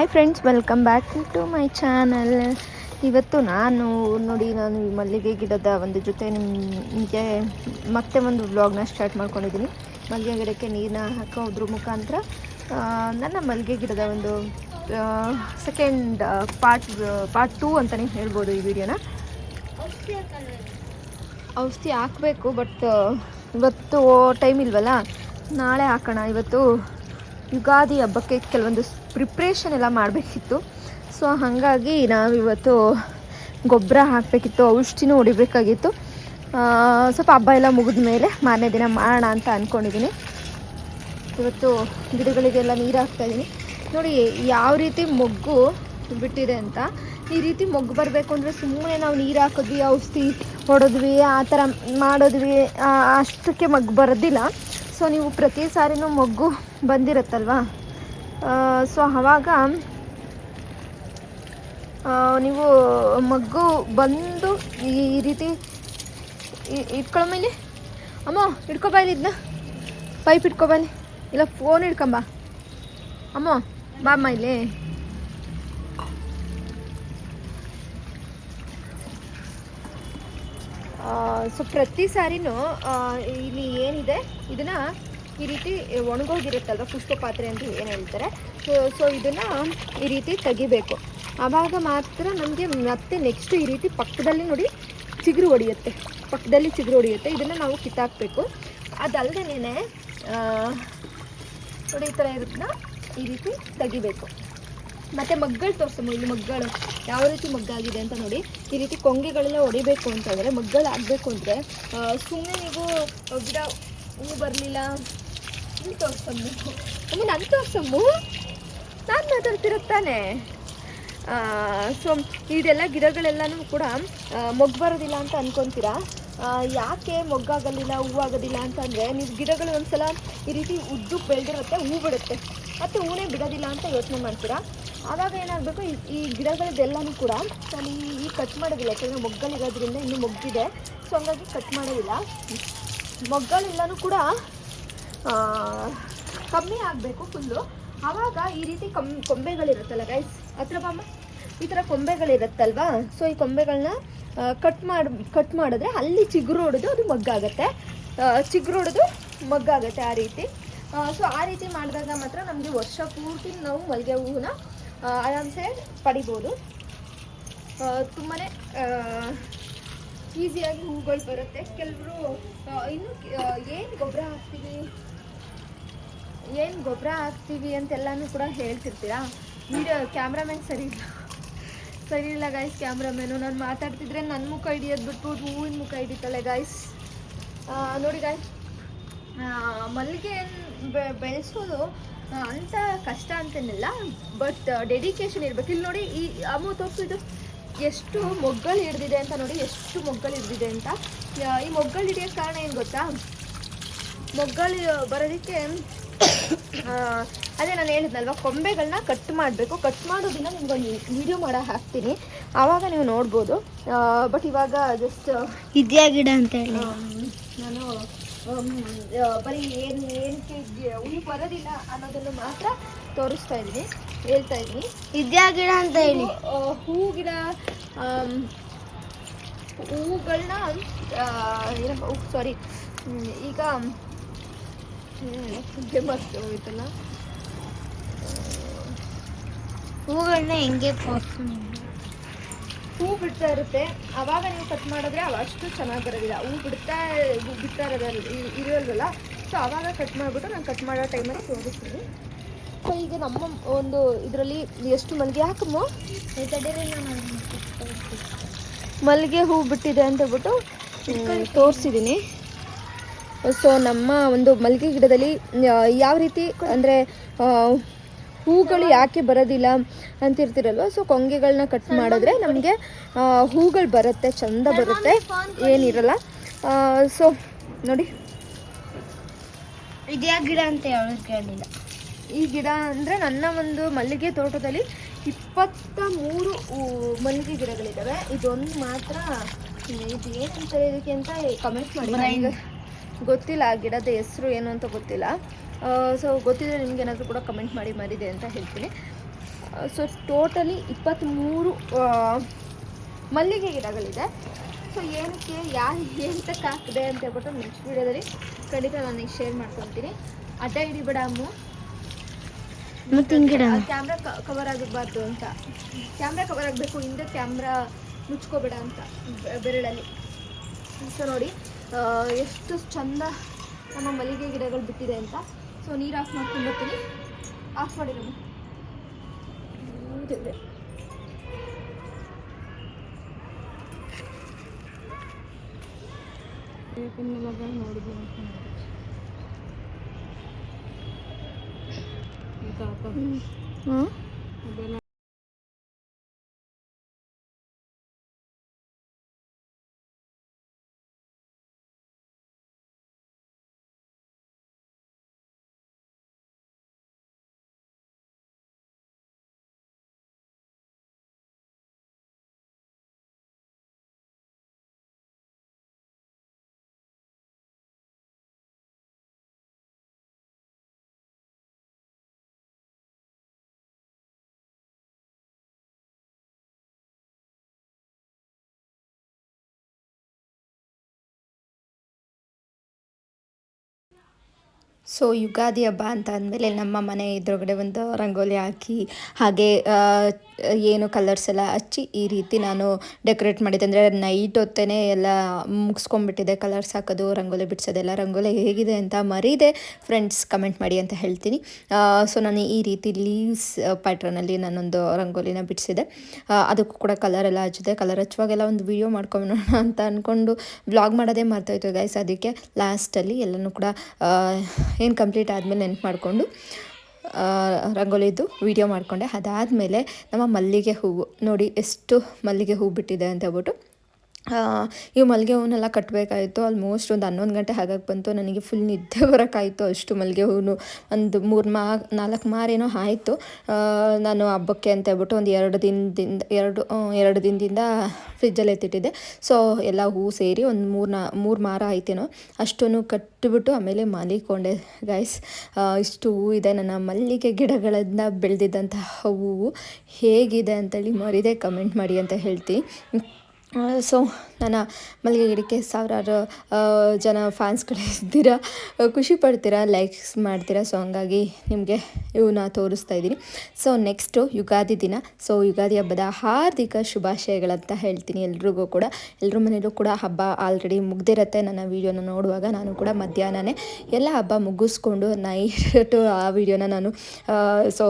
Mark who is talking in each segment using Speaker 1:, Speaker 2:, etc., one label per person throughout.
Speaker 1: Hi friends, welcome back to my channel. ಇವತ್ತು ನಾನು ನೋಡಿ, ನಾನು ಈ ಮಲ್ಲಿಗೆ ಗಿಡದ ಒಂದು ಜೊತೆ ನಿಮಗೆ ಮತ್ತೆ ಒಂದು ವ್ಲಾಗ್ನ ಸ್ಟಾರ್ಟ್ ಮಾಡ್ಕೊಂಡಿದ್ದೀನಿ ಮಲ್ಲಿಗೆ ಗಿಡಕ್ಕೆ ನೀರನ್ನ ಹಾಕೋದ್ರ ಮುಖಾಂತರ ನನ್ನ ಮಲ್ಲಿಗೆ ಗಿಡದ ಒಂದು ಸೆಕೆಂಡ್ ಪಾರ್ಟ್ ಪಾರ್ಟ್ ಟೂ ಅಂತಲೇ ಹೇಳ್ಬೋದು ಈ ವಿಡಿಯೋನ ಔಷಧಿ ಹಾಕಬೇಕು ಬಟ್ ಇವತ್ತು ಟೈಮ್ ಇಲ್ವಲ್ಲ? ನಾಳೆ ಹಾಕೋಣ. ಇವತ್ತು ಯುಗಾದಿ ಹಬ್ಬಕ್ಕೆ ಕೆಲವೊಂದು ಪ್ರಿಪ್ರೇಷನ್ ಎಲ್ಲ ಮಾಡಬೇಕಿತ್ತು. ಸೊ ಹಾಗಾಗಿ ನಾವಿವತ್ತು ಗೊಬ್ಬರ ಹಾಕಬೇಕಿತ್ತು, ಔಷಧಿನೂ ಹೊಡಿಬೇಕಾಗಿತ್ತು. ಸ್ವಲ್ಪ ಹಬ್ಬ ಎಲ್ಲ ಮುಗಿದ ಮೇಲೆ ಮಾರನೇ ದಿನ ಮಾಡೋಣ ಅಂತ ಅಂದ್ಕೊಂಡಿದ್ದೀನಿ ಇವತ್ತು ಗಿಡಗಳಿಗೆಲ್ಲ ನೀರು ಹಾಕ್ತಾ ಇದ್ದೀನಿ ನೋಡಿ, ಯಾವ ರೀತಿ ಮೊಗ್ಗು ಬಿಟ್ಟಿದೆ ಅಂತ. ಈ ರೀತಿ ಮೊಗ್ಗು ಬರಬೇಕು ಅಂದರೆ ಸುಮ್ಮನೆ ನಾವು ನೀರು ಹಾಕಿದ್ವಿ, ಔಷಧಿ ಹೊಡೆದ್ವಿ, ಆ ಥರ ಮಾಡಿದ್ವಿ. ಅಷ್ಟಕ್ಕೆ ಮಗ್ಗು ಬರೋದಿಲ್ಲ. ಸೊ ನೀವು ಪ್ರತಿ ಸಾರಿನೂ ಮೊಗ್ಗು ಬಂದಿರುತ್ತಲ್ವಾ? ಸೊ ಆವಾಗ ನೀವು ಮಗ್ಗು ಬಂದು ಈ ರೀತಿ ಇಟ್ಕೊಳ್ಳೋ ಮೇಲೆ? ಅಮ್ಮ, ಹಿಡ್ಕೊಬಾ ಇದನ್ನ ಪೈಪ್ ಇಟ್ಕೊಬಾ ಇಲ್ಲಿ ಇಲ್ಲ ಫೋನ್ ಹಿಡ್ಕೊಂಬ. ಅಮ್ಮ, ಬಾಮ್ಮ ಇಲ್ಲಿ. ಸೊ ಪ್ರತಿ ಸಾರಿನೂ ಇಲ್ಲಿ ಏನಿದೆ, ಇದನ್ನು ಈ ರೀತಿ ಒಣಗೋಗಿರುತ್ತಲ್ವ, ಪುಷ್ಪ ಪಾತ್ರೆ ಅಂತ ಏನು ಹೇಳ್ತಾರೆ. ಸೊ ಸೊ ಇದನ್ನು ಈ ರೀತಿ ತೆಗಿಬೇಕು. ಆವಾಗ ಮಾತ್ರ ನಮಗೆ ಮತ್ತೆ ನೆಕ್ಸ್ಟ್ ಈ ರೀತಿ ಪಕ್ಕದಲ್ಲಿ ನೋಡಿ ಚಿಗುರು ಹೊಡಿಯುತ್ತೆ ಪಕ್ಕದಲ್ಲಿ ಚಿಗುರು ಹೊಡಿಯುತ್ತೆ ಇದನ್ನು ನಾವು ಕಿತ್ತಾಕಬೇಕು. ಅದಲ್ಲದೇನೆ ನೋಡಿ ಈ ಥರ ಇರೋದನ್ನ ಈ ರೀತಿ ತೆಗಿಬೇಕು. ಮತ್ತು ಮಗ್ಗಳು ತೋರಿಸ್ತಾ ಇಲ್ಲಿ ಮಗ್ಗಳು. ಯಾವ ರೀತಿ ಮಗ್ಗಾಗಿದೆ ಅಂತ ನೋಡಿ. ಈ ರೀತಿ ಕೊಂಗೆಗಳೆಲ್ಲ ಹೊಡಿಬೇಕು ಅಂತಂದರೆ ಮಗ್ಗಳು ಆಗಬೇಕು ಅಂದರೆ ಸುಮ್ಮನೆ ನೀವು ಗಿಡ ಹೂ ಬರಲಿಲ್ಲ. ಇಲ್ಲಿ ತೋರಿಸಮ್ಮು. ಅಮ್ಮ ನಾನು ತೋರಿಸಮ್ಮು? ನಾನು ಮಾತಾಡ್ತಿರುತ್ತಾನೆ ಸೊ ಇದೆಲ್ಲ ಗಿಡಗಳೆಲ್ಲನೂ ಕೂಡ ಮೊಗ್ಗು ಬರೋದಿಲ್ಲ ಅಂತ ಅನ್ಕೊತೀರಾ? ಯಾಕೆ ಮೊಗ್ಗಾಗಲಿಲ್ಲ ಹೂವಾಗೋದಿಲ್ಲ ಅಂತಂದರೆ ನೀವು ಗಿಡಗಳು ಒಂದ್ಸಲ ಈ ರೀತಿ ಉದ್ದು ಬೆಳೆದಿರುತ್ತೆ, ಹೂ ಬಿಡುತ್ತೆ. ಮತ್ತು ಹೂನೇ ಬಿಡೋದಿಲ್ಲ ಅಂತ ಯೋಚನೆ ಮಾಡ್ತೀರಾ? ಆವಾಗ ಏನಾಗಬೇಕು, ಈ ಗಿಡಗಳದ್ದೆಲ್ಲನೂ ಕೂಡ, ನಾನು ಈ- ಈ ಕಟ್ ಮಾಡೋದಿಲ್ಲ. ಯಾಕಂದರೆ ಮೊಗ್ಗಲಿರೋದ್ರಿಂದ ಇನ್ನೂ ಮೊಗ್ಗಿದೆ. ಸೊ ಹಂಗಾಗಿ ಕಟ್ ಮಾಡೋದಿಲ್ಲ. ಮೊಗ್ಗಳೆಲ್ಲನೂ ಕೂಡ ಕಮ್ಮಿ ಆಗಬೇಕು ಫುಲ್ಲು ಆವಾಗ ಈ ರೀತಿ ಕಮ್, ಕೊಂಬೆಗಳಿರುತ್ತಲ್ಲ ಗೈಸ್ ಹತ್ರ ಬಾಮ್ಮ ಈ ಥರ ಕೊಂಬೆಗಳಿರುತ್ತಲ್ವಾ? ಸೊ ಈ ಕೊಂಬೆಗಳನ್ನ ಕಟ್ ಮಾಡಿ ಕಟ್ ಮಾಡಿದ್ರೆ ಅಲ್ಲಿ ಚಿಗುರು ಹೊಡೆದು ಅದು ಮಗ್ಗಾಗತ್ತೆ. ಚಿಗುರು ಹೊಡೆದು ಮಗ್ಗಾಗತ್ತೆ ಆ ರೀತಿ. ಸೊ ಆ ರೀತಿ ಮಾಡಿದಾಗ ಮಾತ್ರ ನಮಗೆ ವರ್ಷ ಪೂರ್ತಿ ನಾವು ಮಲ್ಲಿಗೆ ಹೂವನ್ನ ಆರಾಮ್ಸೆ ಪಡಿಬೋದು. ತುಂಬಾ ಈಸಿಯಾಗಿ ಹೂಗಳು ಬರುತ್ತೆ. ಕೆಲವರು ಇನ್ನು ಏನು ಗೊಬ್ಬರ ಹಾಕ್ತೀವಿ? ಏನು ಗೊಬ್ಬರ ಹಾಕ್ತೀವಿ ಅಂತೆಲ್ಲನೂ ಕೂಡ ಹೇಳ್ತಿರ್ತೀರಾ? ವಿಡಿಯೋ ಕ್ಯಾಮ್ರಾಮ್ಯಾನ್ ಸರಿ ಇಲ್ಲ. ಸರಿ ಇಲ್ಲ ಗಾಯ್ಸ್ ಕ್ಯಾಮ್ರಾಮ್ಯಾನು ನಾನು ಮಾತಾಡ್ತಿದ್ರೆ ನನ್ನ ಮುಖ ಹಿಡಿಯೋದು ಬಿಟ್ಬಿಟ್ಟು ಹೂವಿನ ಮುಖ ಹಿಡಿತಾಳೆ ಗಾಯ್ಸ್ ನೋಡಿ ಗಾಯ್ಸ್ ಮಲ್ಲಿಗೆ ಬೆಳೆಸೋದು ಅಂತ ಕಷ್ಟ ಅಂತೇನಿಲ್ಲ ಬಟ್ ಡೆಡಿಕೇಶನ್ ಇರಬೇಕು. ಇಲ್ಲಿ ನೋಡಿ, ಈ, ಅಮ್ಮ ಇದು ಎಷ್ಟು ಮೊಗ್ಗಲು ಹಿಡ್ದಿದೆ ಅಂತ ನೋಡಿ, ಎಷ್ಟು ಮೊಗ್ಗಲು ಹಿಡ್ದಿದೆ ಅಂತ. ಈ ಮೊಗ್ಗಲು ಹಿಡಿಯೋಕ್ಕೆ ಕಾರಣ ಏನು ಗೊತ್ತಾ? ಮೊಗ್ಗಲು ಬರೋದಕ್ಕೆ ಅದೇ ನಾನು ಹೇಳಿದ್ನಲ್ವ ಕೊಂಬೆಗಳನ್ನ ಕಟ್ ಮಾಡಬೇಕು. ಕಟ್ ಮಾಡೋದಿಲ್ಲ ನಿಮ್ಗೊಂದು ವಿಡಿಯೋ ಮಾಡ ಹಾಕ್ತೀನಿ. ಆವಾಗ ನೀವು ನೋಡ್ಬೋದು. ಬಟ್ ಇವಾಗ ಜಸ್ಟ್
Speaker 2: ಇದ್ಯಾ ಗಿಡ ಅಂತ ಹೇಳಿ.
Speaker 1: ನಾನು ಬರೀ ಏನು ಏನಕ್ಕೆ ಉಳಿ ಬರೋದಿಲ್ಲ ಅನ್ನೋದನ್ನು ಮಾತ್ರ ತೋರಿಸ್ತಾ ಇದ್ದೀನಿ. ಹೇಳ್ತಾ ಇದ್ದೀನಿ.
Speaker 2: ಇದ್ಯಾ ಗಿಡ ಅಂತ ಹೇಳಿ.
Speaker 1: ಹೂ ಗಿಡ ಹೂಗಳನ್ನ ಏನಪ್ಪ ಸಾರಿ ಈಗ ಹೋಯ್ತಲ್ಲ
Speaker 2: ಹೂಗಳನ್ನ ಹೆಂಗೆ
Speaker 1: ಹೂ ಬಿಡ್ತಾ ಇರುತ್ತೆ. ಅವಾಗ ನೀವು ಕಟ್ ಮಾಡಿದ್ರೆ ಅವಷ್ಟು ಅಷ್ಟು ಚೆನ್ನಾಗಿ ಬರೋದಿಲ್ಲ. ಹೂ ಬಿಡ್ತಾ ಬಿಡ್ತಾ ಇರೋದಲ್ಲ ಇರೋಲ್ವಲ್ಲ ಸೊ ಅವಾಗ ಕಟ್ ಮಾಡಿಬಿಟ್ಟು ನಾನು ಕಟ್ ಮಾಡೋ ಟೈಮಲ್ಲಿ ತೋರಿಸ್ತೀನಿ. ಸೊ ಈಗ ನಮ್ಮ ಒಂದು ಇದರಲ್ಲಿ ಎಷ್ಟು ಮಲ್ಲಿಗೆ ಹಾಕಮ್ಮ ಮಲ್ಲಿಗೆ ಹೂ ಬಿಟ್ಟಿದೆ ಅಂತ ಹೇಳ್ಬಿಟ್ಟು ತೋರಿಸಿದ್ದೀನಿ ಸೊ ನಮ್ಮ ಒಂದು ಮಲ್ಲಿಗೆ ಗಿಡದಲ್ಲಿ ಯಾವ ರೀತಿ ಅಂದರೆ ಹೂಗಳು ಯಾಕೆ ಬರೋದಿಲ್ಲ ಅಂತಿರ್ತಿರಲ್ವ? ಸೊ ಕೊಂಗೆಗಳನ್ನ ಕಟ್ ಮಾಡಿದ್ರೆ ನಮಗೆ ಹೂಗಳು ಬರುತ್ತೆ ಚಂದ ಬರುತ್ತೆ ಏನಿರಲ್ಲ. ಸೊ ನೋಡಿ.
Speaker 2: ಇದ್ಯಾ ಗಿಡ ಅಂತ ಕೇಳಿಲ್ಲ.
Speaker 1: ಈ ಗಿಡ ಅಂದರೆ ನನ್ನ ಒಂದು ಮಲ್ಲಿಗೆ ತೋಟದಲ್ಲಿ ಇಪ್ಪತ್ತ ಮೂರು ಮಲ್ಲಿಗೆ ಗಿಡಗಳಿದ್ದಾವೆ ಇದೊಂದು ಮಾತ್ರ ಇದು ಏನಂತಾರೆ ಇದಕ್ಕೆ ಅಂತ ಕಮೆಂಟ್ ಮಾಡಿ. ಗೊತ್ತಿಲ್ಲ ಆ ಗಿಡದ ಹೆಸರು ಏನು ಅಂತ ಗೊತ್ತಿಲ್ಲ. ಸೊ ಗೊತ್ತಿದ್ರೆ ನಿಮ್ಗೆ ಏನಾದರೂ ಕೂಡ ಕಮೆಂಟ್ ಮಾಡಿ ಮರಿದೆ ಅಂತ ಹೇಳ್ತೀನಿ.
Speaker 3: ಸೊ ಟೋಟಲಿ ಇಪ್ಪತ್ತ್ಮೂರು ಮಲ್ಲಿಗೆ ಗಿಡಗಳಿದೆ. ಸೊ ಏನಕ್ಕೆ ಯಾ ಎಂತಕ್ಕೆ ಹಾಕಿದೆ ಅಂತ ಹೇಳ್ಬಿಟ್ಟು ನೆಕ್ಸ್ಟ್ ವೀಡಿಯೋದಲ್ಲಿ ಖಂಡಿತ ನಾನು ಶೇರ್ ಮಾಡ್ಕೊತೀನಿ ಅಡ್ಡ ಹಿಡಿಬೇಡ ಅಮ್ಮು. ಕ್ಯಾಮ್ರಾ ಕವರ್ ಆಗಬಾರ್ದು ಅಂತ. ಕ್ಯಾಮ್ರಾ ಕವರ್ ಆಗಬೇಕು ಹಿಂದೆ ಕ್ಯಾಮ್ರಾ ಮುಚ್ಕೋಬೇಡ ಅಂತ ಬೆರಳಲ್ಲಿ. ಸೊ ನೋಡಿ ಎಷ್ಟು ಚಂದ ನಮ್ಮ ಮಲ್ಲಿಗೆ ಗಿಡಗಳು ಬಿಟ್ಟಿದೆ ಅಂತ. ಸೊ ನೀರು ಆಫ್ ಮಾಡ್ಕೊಂಡು ಬರ್ತೀನಿ. Off hmm. ದೇವ್ರೆ.
Speaker 1: ಸೊ ಯುಗಾದಿ ಹಬ್ಬ ಅಂತ ಅಂದಮೇಲೆ ನಮ್ಮ ಮನೆ ಎದುರುಗಡೆ ಒಂದು ರಂಗೋಲಿ ಹಾಕಿ, ಹಾಗೆ ಏನು ಕಲರ್ಸ್ ಎಲ್ಲ ಹಚ್ಚಿ ಈ ರೀತಿ ನಾನು ಡೆಕೋರೇಟ್ ಮಾಡಿದ್ದೆ. ಅಂದರೆ ನೈಟ್ ಹೊತ್ತೇ ಎಲ್ಲ ಮುಗಿಸ್ಕೊಂಡ್ಬಿಟ್ಟಿದೆ ಕಲರ್ಸ್ ಹಾಕೋದು, ರಂಗೋಲಿ ಬಿಡಿಸೋದೆಲ್ಲ ರಂಗೋಲಿ ಹೇಗಿದೆ ಅಂತ ಮರೀದೆ. ಫ್ರೆಂಡ್ಸ್ ಕಮೆಂಟ್ ಮಾಡಿ ಅಂತ ಹೇಳ್ತೀನಿ. ಸೊ ನಾನು ಈ ರೀತಿ ಲೀವ್ಸ್ ಪ್ಯಾಟ್ರನಲ್ಲಿ ನಾನೊಂದು ರಂಗೋಲಿನ ಬಿಡಿಸಿದೆ. ಅದಕ್ಕೂ ಕೂಡ ಕಲರ್ ಎಲ್ಲ ಹಚ್ಚಿದೆ. ಕಲರ್ ಹಚ್ಚುವಾಗೆಲ್ಲ ಒಂದು ವಿಡಿಯೋ ಮಾಡ್ಕೊಂಬೋಣ ಅಂತ ಅಂದ್ಕೊಂಡು ಬ್ಲಾಗ್ ಮಾಡೋದೇ ಮರ್ತೋಯ್ತು ಗೈಸ್ ಅದಕ್ಕೆ ಲಾಸ್ಟಲ್ಲಿ ಎಲ್ಲನೂ ಕೂಡ ಏನು ಕಂಪ್ಲೀಟ್ ಆದಮೇಲೆ ನೆನ್ಪು ಮಾಡಿಕೊಂಡು ರಂಗೋಲಿದು ವಿಡಿಯೋ ಮಾಡಿಕೊಂಡೆ. ಅದಾದಮೇಲೆ ನಮ್ಮ ಮಲ್ಲಿಗೆ ಹೂವು, ನೋಡಿ ಎಷ್ಟು ಮಲ್ಲಿಗೆ ಹೂವು ಬಿಟ್ಟಿದೆ ಅಂತ ಹೇಳ್ಬಿಟ್ಟು ಈ ಮಲ್ಲಿಗೆ ಹೂವನ್ನೆಲ್ಲ ಕಟ್ಟಬೇಕಾಯಿತು ಆಲ್ಮೋಸ್ಟ್ ಒಂದು ಹನ್ನೊಂದು ಗಂಟೆ ಹಾಗಾಗಿ ಬಂತು. ನನಗೆ ಫುಲ್ ನಿದ್ದೆ ಬರೋಕ್ಕಾಯಿತು ಅಷ್ಟು ಮಲ್ಲಿಗೆ ಹೂವು ಒಂದು ಮೂರು ಮಾ, ನಾಲ್ಕು ಮಾರೇನೋ ಆಯಿತು. ನಾನು ಹಬ್ಬಕ್ಕೆ ಅಂತ ಹೇಳ್ಬಿಟ್ಟು ಒಂದು ಎರಡು ದಿನದಿಂದ, ಎರಡು ಎರಡು ದಿನದಿಂದ ಫ್ರಿಜ್ಜಲ್ಲಿ ಎತ್ತಿಟ್ಟಿದ್ದೆ ಸೊ ಎಲ್ಲ ಹೂ ಸೇರಿ ಒಂದು ಮೂರು ನಾ, ಮೂರು ಮಾರ ಆಯ್ತೇನೋ. ಅಷ್ಟನ್ನು ಕಟ್ಟಿಬಿಟ್ಟು ಆಮೇಲೆ ಮಾಲಿಕೊಂಡೆ ಗೈಸ್ ಇಷ್ಟು ಹೂವು ಇದೆ. ನನ್ನ ಮಲ್ಲಿಗೆ ಗಿಡಗಳನ್ನು ಬೆಳೆದಿದ್ದಂತಹ ಹೂವು ಹೇಗಿದೆ ಅಂತೇಳಿ ಮರಿದೆ ಕಮೆಂಟ್ ಮಾಡಿ ಅಂತ ಹೇಳ್ತೀನಿ ಸೊ ನನ್ನ ಮಲ್ಲಿಗೆ ಗಿಡಕ್ಕೆ ಸಾವಿರಾರು ಜನ ಫ್ಯಾನ್ಸ್ಗಳು ಇದ್ದೀರಾ ಖುಷಿ ಪಡ್ತೀರಾ ಲೈಕ್ಸ್ ಮಾಡ್ತೀರಾ? ಸೊ ಹಂಗಾಗಿ ನಿಮಗೆ ಇವನ್ನ ತೋರಿಸ್ತಾ ಇದ್ದೀನಿ. ಸೊ ನೆಕ್ಸ್ಟು ಯುಗಾದಿ ದಿನ. ಸೊ ಯುಗಾದಿ ಹಬ್ಬದ ಹಾರ್ದಿಕ ಶುಭಾಶಯಗಳಂತ ಹೇಳ್ತೀನಿ ಎಲ್ರಿಗೂ ಕೂಡ. ಎಲ್ಲರ ಮನೇಲೂ ಕೂಡ ಹಬ್ಬ ಆಲ್ರೆಡಿ ಮುಗ್ದಿರತ್ತೆ. ನನ್ನ ವೀಡಿಯೋನ ನೋಡುವಾಗ ನಾನು ಕೂಡ ಮಧ್ಯಾಹ್ನನೇ ಎಲ್ಲ ಹಬ್ಬ ಮುಗಿಸ್ಕೊಂಡು ನೈಟು ಆ ವಿಡಿಯೋನ ನಾನು ಸೊ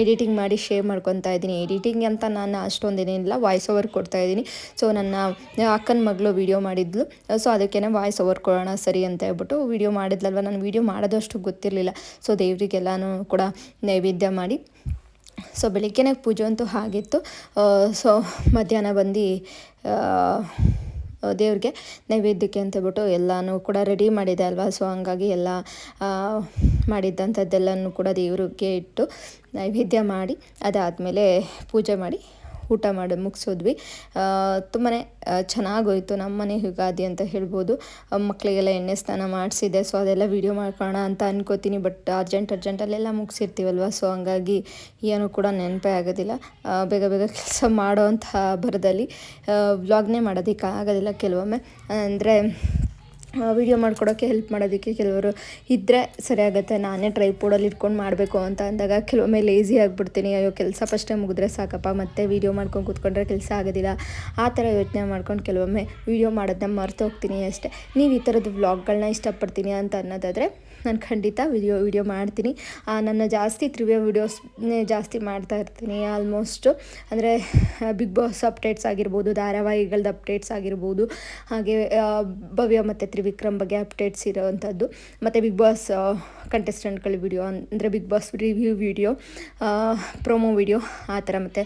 Speaker 1: ಎಡಿಟಿಂಗ್ ಮಾಡಿ ಶೇರ್ ಮಾಡ್ಕೊತಾ ಇದ್ದೀನಿ. ಎಡಿಟಿಂಗ್ ಅಂತ ನಾನು ಅಷ್ಟೊಂದೇನಿಲ್ಲ ವಾಯ್ಸ್ ಓವರ್ ಕೊಡ್ತಾ ಇದ್ದೀನಿ. ಸೊ ನನ್ನ ಅಕ್ಕನ ಮಗಳು ವಿಡಿಯೋ ಮಾಡಿದ್ಲು. ಸೊ ಅದಕ್ಕೇನೆ ವಾಯ್ಸ್ ಓವರ್ ಕೊಡೋಣ ಸರಿ ಅಂತ ಹೇಳ್ಬಿಟ್ಟು ವೀಡಿಯೋ ಮಾಡಿದ್ಲಲ್ವ? ನಾನು ವೀಡಿಯೋ ಮಾಡೋದಷ್ಟು ಗೊತ್ತಿರಲಿಲ್ಲ. ಸೊ ದೇವರಿಗೆಲ್ಲನೂ ಕೂಡ ನೈವೇದ್ಯ ಮಾಡಿ. ಸೊ ಬೆಳಿಗ್ಗೆನೇ ಪೂಜೆ ಅಂತೂ ಆಗಿತ್ತು. ಸೊ ಮಧ್ಯಾಹ್ನ ಬಂದು ದೇವ್ರಿಗೆ ನೈವೇದ್ಯಕ್ಕೆ ಅಂತೇಳ್ಬಿಟ್ಟು ಎಲ್ಲನೂ ಕೂಡ ರೆಡಿ ಮಾಡಿದೆ ಅಲ್ವಾ? ಸೊ ಹಂಗಾಗಿ ಎಲ್ಲ ಮಾಡಿದ್ದಂಥದ್ದೆಲ್ಲನೂ ಕೂಡ ದೇವ್ರಿಗೆ ಇಟ್ಟು ನೈವೇದ್ಯ ಮಾಡಿ, ಅದಾದಮೇಲೆ ಪೂಜೆ ಮಾಡಿ ಊಟ ಮಾಡಿ, ಮುಗಿಸಿದ್ವಿ. ತುಂಬಾ ಚೆನ್ನಾಗೋಯ್ತು. ನಮ್ಮ ಮನೆ ಯುಗಾದಿ ಅಂತ ಹೇಳ್ಬೋದು. ಮಕ್ಕಳಿಗೆಲ್ಲ ಎಣ್ಣೆ ಸ್ನಾನ ಮಾಡಿಸಿದೆ. ಸೊ, ಅದೆಲ್ಲ ವೀಡಿಯೋ ಮಾಡ್ಕೋಣ ಅಂತ ಅನ್ಕೋತೀನಿ. ಬಟ್ ಅರ್ಜೆಂಟ್ ಅರ್ಜೆಂಟಲ್ಲೆಲ್ಲ ಮುಗಿಸಿರ್ತೀವಲ್ವ? ಸೊ, ಹಂಗಾಗಿ ಏನೂ ಕೂಡ ನೆನಪೇ ಆಗೋದಿಲ್ಲ. ಬೇಗ ಬೇಗ ಕೆಲಸ ಮಾಡೋ ಮಾಡೋವಂಥ ಭರದಲ್ಲಿ. ವ್ಲಾಗ್ನೇ ಮಾಡೋದಕ್ಕೆ ಆಗೋದಿಲ್ಲ ಕೆಲವೊಮ್ಮೆ. ಅಂದರೆ ವಿಡಿಯೋ ಮಾಡ್ಕೊಡೋಕ್ಕೆ ಹೆಲ್ಪ್ ಮಾಡೋದಕ್ಕೆ ಕೆಲವರು ಇದ್ದರೆ ಸರಿಯಾಗುತ್ತೆ ನಾನೇ ಟ್ರೈಪೋಡಲ್ಲಿ ಇಟ್ಕೊಂಡು ಮಾಡಬೇಕು ಅಂತ ಅಂದಾಗ ಕೆಲವೊಮ್ಮೆ ಲೇಸಿ ಆಗಿಬಿಡ್ತೀನಿ, ಅಯ್ಯೋ ಕೆಲಸ ಫಸ್ಟೇ ಮುಗಿದ್ರೆ ಸಾಕಪ್ಪ, ಮತ್ತೆ ವೀಡಿಯೋ ಮಾಡ್ಕೊಂಡು ಕೂತ್ಕೊಂಡ್ರೆ ಕೆಲಸ ಆಗೋದಿಲ್ಲ. ಆ ಥರ ಯೋಚನೆ ಮಾಡ್ಕೊಂಡು ಕೆಲವೊಮ್ಮೆ ವೀಡಿಯೋ ಮಾಡೋದನ್ನ ಮರ್ತು ಹೋಗ್ತೀನಿ ಅಷ್ಟೇ. ನೀವು ಈ ಥರದ್ದು ವ್ಲಾಗ್ಗಳನ್ನ ಇಷ್ಟಪಡ್ತೀನಿ ಅಂತ ಅನ್ನೋದಾದರೆ ನಾನು ಖಂಡಿತ ವಿಡಿಯೋ ವಿಡಿಯೋ ಮಾಡ್ತೀನಿ. ನನ್ನ ಜಾಸ್ತಿ ತ್ರಿವ್ಯ ವೀಡಿಯೋಸ್ನೇ ಜಾಸ್ತಿ ಮಾಡ್ತಾ ಇರ್ತೀನಿ. ಆಲ್ಮೋಸ್ಟು ಅಂದರೆ ಬಿಗ್ ಬಾಸ್ ಅಪ್ಡೇಟ್ಸ್ ಆಗಿರ್ಬೋದು ಧಾರಾವಾಹಿಗಳದ್ದು ಅಪ್ಡೇಟ್ಸ್ ಆಗಿರ್ಬೋದು, ಹಾಗೆ ಭವ್ಯ ಮತ್ತು ತ್ರಿವಿಕ್ರಮ್ ಬಗ್ಗೆ ಅಪ್ಡೇಟ್ಸ್ ಇರೋವಂಥದ್ದು. ಮತ್ತು ಬಿಗ್ ಬಾಸ್ ಕಂಟೆಸ್ಟೆಂಟ್ಗಳ ವಿಡಿಯೋ ಅಂದರೆ Bigg Boss review video promo video ಆ ಥರ ಮತ್ತು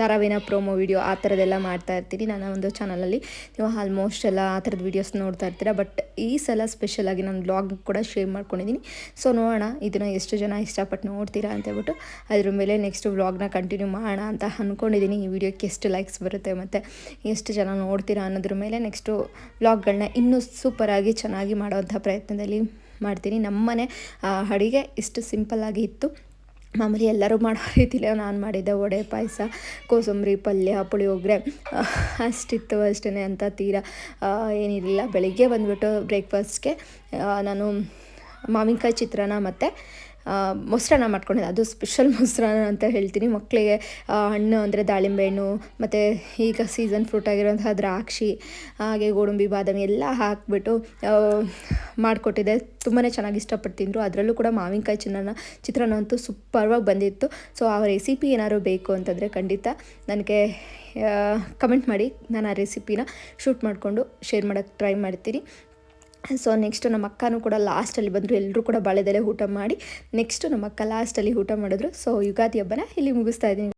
Speaker 1: ಧಾರಾವಾಹಿನ ಪ್ರೋಮೋ ವಿಡಿಯೋ ಆ ಥರದ್ದೆಲ್ಲ ಮಾಡ್ತಾ ಇರ್ತೀನಿ ನನ್ನ ಒಂದು ಚಾನಲಲ್ಲಿ ನೀವು ಆಲ್ಮೋಸ್ಟ್ ಎಲ್ಲ ಆ ಥರದ ವೀಡಿಯೋಸ್ ನೋಡ್ತಾ ಇರ್ತೀರ. ಬಟ್ ಈ ಸಲ ಸ್ಪೆಷಲಾಗಿ ನಾನು ಬ್ಲಾಗ್ ಕೂಡ ಶೇರ್ ಮಾಡ್ಕೊಂಡಿದ್ದೀನಿ. ಸೊ ನೋಡೋಣ ಇದನ್ನು ಎಷ್ಟು ಜನ ಇಷ್ಟಪಟ್ಟು ನೋಡ್ತೀರಾ ಅಂತ ಹೇಳ್ಬಿಟ್ಟು ಅದ್ರ ಮೇಲೆ ನೆಕ್ಸ್ಟ್ ವ್ಲಾಗ್ನ ಕಂಟಿನ್ಯೂ ಮಾಡೋಣ ಅಂತ ಅಂದ್ಕೊಂಡಿದ್ದೀನಿ ಈ ವಿಡಿಯೋಕ್ಕೆ ಎಷ್ಟು ಲೈಕ್ಸ್ ಬರುತ್ತೆ ಮತ್ತು ಎಷ್ಟು ಜನ ನೋಡ್ತೀರಾ ಅನ್ನೋದ್ರ ಮೇಲೆ ನೆಕ್ಸ್ಟು ವ್ಲಾಗ್ಗಳನ್ನ ಇನ್ನೂ ಸೂಪರಾಗಿ ಚೆನ್ನಾಗಿ ಮಾಡೋವಂಥ ಪ್ರಯತ್ನದಲ್ಲಿ ಮಾಡ್ತೀನಿ. ನಮ್ಮನೆ ಅಡುಗೆ ಇಷ್ಟು ಸಿಂಪಲ್ಲಾಗಿ ಇತ್ತು. ಮಾಮೂಲಿ ಎಲ್ಲರೂ ಮಾಡೋ ರೀತಿಲೇ ನಾನು ಮಾಡಿದ್ದೆ ವಡೆ ಪಾಯಸ, ಕೋಸಂಬರಿ, ಪಲ್ಯ, ಪುಳಿಯೋಗರೆ ಅಷ್ಟಿತ್ತು ಅಷ್ಟೇ ಅಂತ ತೀರಾ. ಏನಿರಲಿಲ್ಲ. ಬೆಳಿಗ್ಗೆ ಬಂದುಬಿಟ್ಟು ಬ್ರೇಕ್ಫಾಸ್ಟ್ಗೆ ನಾನು ಮಾವಿನಕಾಯಿ ಚಿತ್ರಾನ್ನ ಮತ್ತು ಮೊಸರನ್ನ ಮಾಡ್ಕೊಂಡಿದ್ದೆ. ಅದು ಸ್ಪೆಷಲ್ ಮೊಸರನ್ನ ಅಂತ ಹೇಳ್ತೀನಿ. ಮಕ್ಕಳಿಗೆ ಹಣ್ಣು ಅಂದರೆ ದಾಳಿಂಬೆ ಹಣ್ಣು ಮತ್ತು ಈಗ ಸೀಸನ್ ಫ್ರೂಟ್ ಆಗಿರುವಂತಹ ದ್ರಾಕ್ಷಿ, ಹಾಗೆ ಗೋಡಂಬಿ, ಬಾದಾಮಿ ಎಲ್ಲ ಹಾಕಿಬಿಟ್ಟು ಮಾಡಿಕೊಟ್ಟಿದ್ದೆ. ತುಂಬಾ ಚೆನ್ನಾಗಿ ಇಷ್ಟಪಟ್ಟು ತಿಂದರು. ಅದರಲ್ಲೂ ಕೂಡ ಮಾವಿನಕಾಯಿ ಚಿನ್ನ ಚಿತ್ರಾನ್ನ ಅಂತೂ ಸೂಪರ್ವಾಗಿ ಬಂದಿತ್ತು. ಸೊ ಆ ರೆಸಿಪಿ ಏನಾದ್ರು ಬೇಕು ಅಂತಂದರೆ ಖಂಡಿತ ನನಗೆ ಕಮೆಂಟ್ ಮಾಡಿ. ನಾನು ಆ ರೆಸಿಪಿನ ಶೂಟ್ ಮಾಡಿಕೊಂಡು ಶೇರ್ ಮಾಡೋಕ್ಕೆ ಟ್ರೈ ಮಾಡ್ತೀನಿ. ಸೊ ನೆಕ್ಸ್ಟು ನಮ್ಮ ಅಕ್ಕನೂ ಕೂಡ ಲಾಸ್ಟಲ್ಲಿ ಬಂದರು. ಎಲ್ಲರೂ ಕೂಡ ಬಾಳೆದೆಲೆ ಊಟ ಮಾಡಿ ನೆಕ್ಸ್ಟು ನಮ್ಮ ಅಕ್ಕ ಲಾಸ್ಟಲ್ಲಿ ಊಟ ಮಾಡಿದ್ರು. ಸೊ ಯುಗಾದಿ ಹಬ್ಬನ ಇಲ್ಲಿ ಮುಗಿಸ್ತಾ ಇದ್ದೀನಿ.